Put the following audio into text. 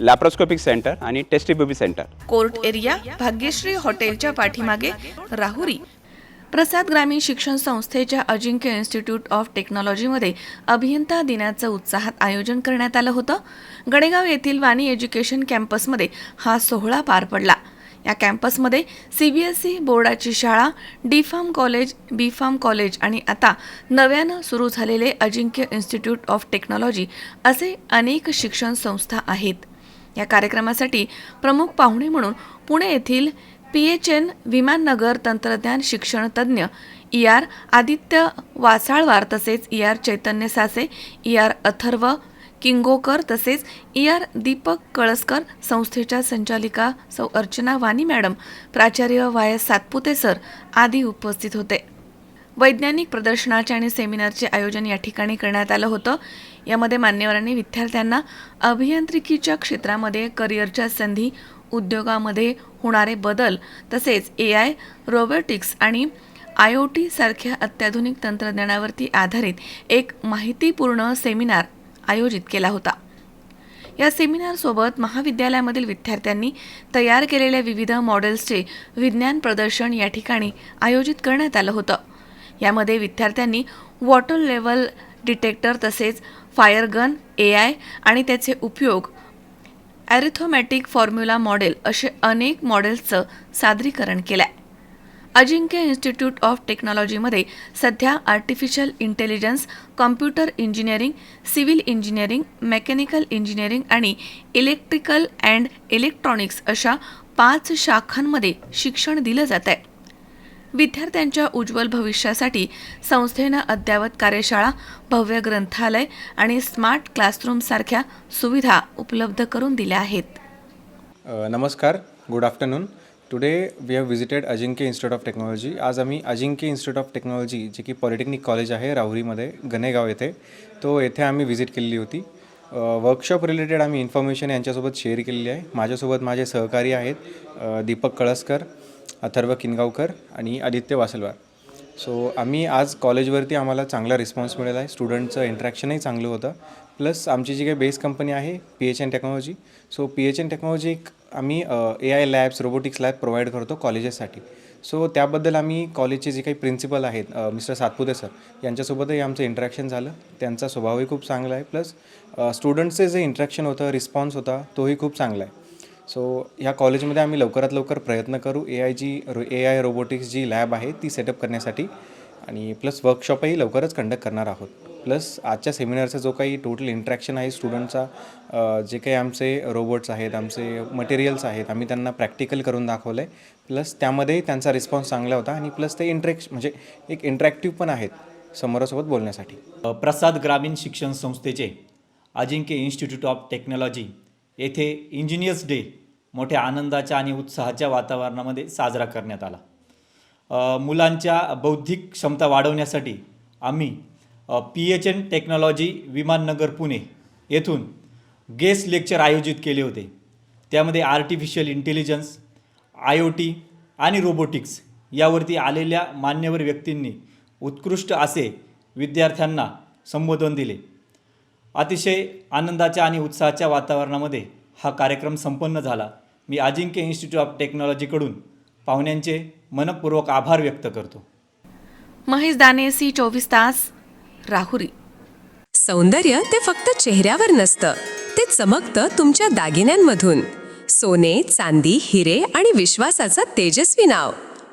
Laparoscopic centre आणि test tube baby centre. Court area Bhagyashree हॉटेलच्या पाठीमागे राहुरी. प्रसाद ग्रामीण शिक्षण संस्थेच्या अजिंक्य इन्स्टिट्यूट ऑफ टेक्नॉलॉजीमध्ये अभियंता दिनाचं उत्साहात आयोजन करण्यात आलं होतं. गडेगाव येथील वाणी एज्युकेशन कॅम्पसमध्ये हा सोहळा पार पडला. या कॅम्पसमध्ये सी बी एस ई बोर्डाची शाळा D pharm college B pharm college आणि आता नव्यानं सुरू झालेले अजिंक्य इन्स्टिट्यूट ऑफ टेक्नॉलॉजी असे अनेक शिक्षण संस्था आहेत. या कार्यक्रमासाठी प्रमुख पाहुणे म्हणून पुणे येथील पी एच एन विमाननगर तंत्रज्ञान शिक्षण तज्ज्ञ ई आर आदित्य वासाळवार तसेच E R Chaitanya Sase E R Atharva Kingokar तसेच ई आर दीपक कळसकर संस्थेच्या संचालिका सौ अर्चना वाणी मॅडम प्राचार्य वाय एस सातपुते सर आदी उपस्थित होते. वैज्ञानिक प्रदर्शनाचे आणि सेमिनारचे आयोजन या ठिकाणी करण्यात आलं होतं. यामध्ये मान्यवरांनी विद्यार्थ्यांना अभियांत्रिकीच्या क्षेत्रामध्ये करिअरच्या संधी उद्योगामध्ये होणारे बदल तसेच ए आय रोबोटिक्स आणि आय ओ टी सारख्या अत्याधुनिक तंत्रज्ञानावरती आधारित एक माहितीपूर्ण सेमिनार आयोजित केला होता. या सेमिनारसोबत महाविद्यालयामधील विद्यार्थ्यांनी तयार केलेल्या विविध मॉडेल्सचे विज्ञान प्रदर्शन या ठिकाणी आयोजित करण्यात आलं होतं. यामध्ये विद्यार्थ्यांनी वॉटर लेवल डिटेक्टर तसेच फायर गन ए आय आणि त्याचे उपयोग ॲरिथोमॅटिक फॉर्म्युला मॉडेल असे अनेक मॉडेल्सचं सादरीकरण केलं आहे अजिंक्य इन्स्टिट्यूट ऑफ टेक्नॉलॉजीमध्ये सध्या artificial intelligence computer engineering civil engineering mechanical engineering आणि इलेक्ट्रिकल अँड इलेक्ट्रॉनिक्स अशा पाच शाखांमध्ये शिक्षण दिलं जात आहे विद्यार्थ्यांच्या उज्ज्वल भविष्यासाठी संस्थेनं अद्ययावत कार्यशाळा भव्य ग्रंथालय आणि स्मार्ट क्लासरूम सारख्या सुविधा उपलब्ध करून दिल्या आहेत. नमस्कार good afternoon. Today we have visited Ajinkya institute of technology आज आम्ही अजिंक्य इन्स्टिट्यूट ऑफ टेक्नॉलॉजी जे की पॉलिटेक्निक कॉलेज आहे राहुरीमध्ये गणेगाव येथे तो येथे आम्ही व्हिजिट केलेली होती. वर्कशॉप रिलेटेड आम्ही इन्फॉर्मेशन यांच्यासोबत शेअर केलेली आहे. माझ्यासोबत माझे सहकारी आहेत दीपक कळसकर अथर्व किनगावकर आणि आदित्य वासलवार. सो आम्ही आज कॉलेजवरती आम्हाला चांगला रिस्पॉन्स मिळाला आहे. स्टुडंटचं इंट्रॅक्शनही चांगलं होतं. प्लस आमची जी काही बेस कंपनी आहे P H N technology so P H N technology एक आम्ही A I labs robotics lab provide करतो कॉलेजेससाठी सो त्याबद्दल आम्ही कॉलेजचे जे काही प्रिन्सिपल आहेत मिस्टर सातपुते सर यांच्यासोबतही आमचं इंट्रॅक्शन झालं. त्यांचा स्वभावही खूप चांगला आहे. प्लस स्टुडंटचे जे इंट्रॅक्शन होतं रिस्पॉन्स होता तोही खूप चांगला आहे. सो ह्या कॉलेजमध्ये आम्ही लवकरात लवकर प्रयत्न करू. ए आय जी रो ए आय रोबोटिक्स जी लॅब आहे ती सेटअप करण्यासाठी. आणि प्लस वर्कशॉपही लवकरच कंडक्ट करणार आहोत. प्लस आजच्या सेमिनारचा जो काही टोटल इंट्रॅक्शन आहे स्टुडंटचा जे काही आमचे रोबोट्स आहेत आमचे मटेरियल्स आहेत आम्ही त्यांना प्रॅक्टिकल करून दाखवलं आहे प्लस त्यामध्येही त्यांचा रिस्पॉन्स चांगला होता आणि प्लस ते इंट्रॅक्श म्हणजे एक इंटरॅक्टिव्ह पण आहेत समोरासोबत बोलण्यासाठी. प्रसाद ग्रामीण शिक्षण संस्थेचे अजिंक्य इन्स्टिट्यूट ऑफ टेक्नॉलॉजी येथे इंजिनियर्स डे मोठ्या आनंदाच्या आणि उत्साहाच्या वातावरणामध्ये साजरा करण्यात आला. मुलांच्या बौद्धिक क्षमता वाढवण्यासाठी आम्ही P H N technology Viman Nagar Pune येथून गेस्ट लेक्चर आयोजित केले होते. त्यामध्ये artificial intelligence I O T आणि रोबोटिक्स यावरती आलेल्या मान्यवर व्यक्तींनी उत्कृष्ट असे विद्यार्थ्यांना संबोधन दिले. अतिशय आनंदाच्या आणि उत्साहाच्या वातावरणामध्ये हा कार्यक्रम संपन्न झाला. मी अजिंक्य इन्स्टिट्यूट ऑफ टेक्नॉलॉजीकडून पाहुण्यांचे मनपूर्वक आभार व्यक्त करतो. महेश दाने सी चोवीस तास राहुरी. सौंदर्य ते फक्त चेहऱ्यावर नसतं. ते चमकतं तुमच्या दागिन्यांमधून. सोने चांदी हिरे आणि विश्वासाचं तेजस्वी नाव.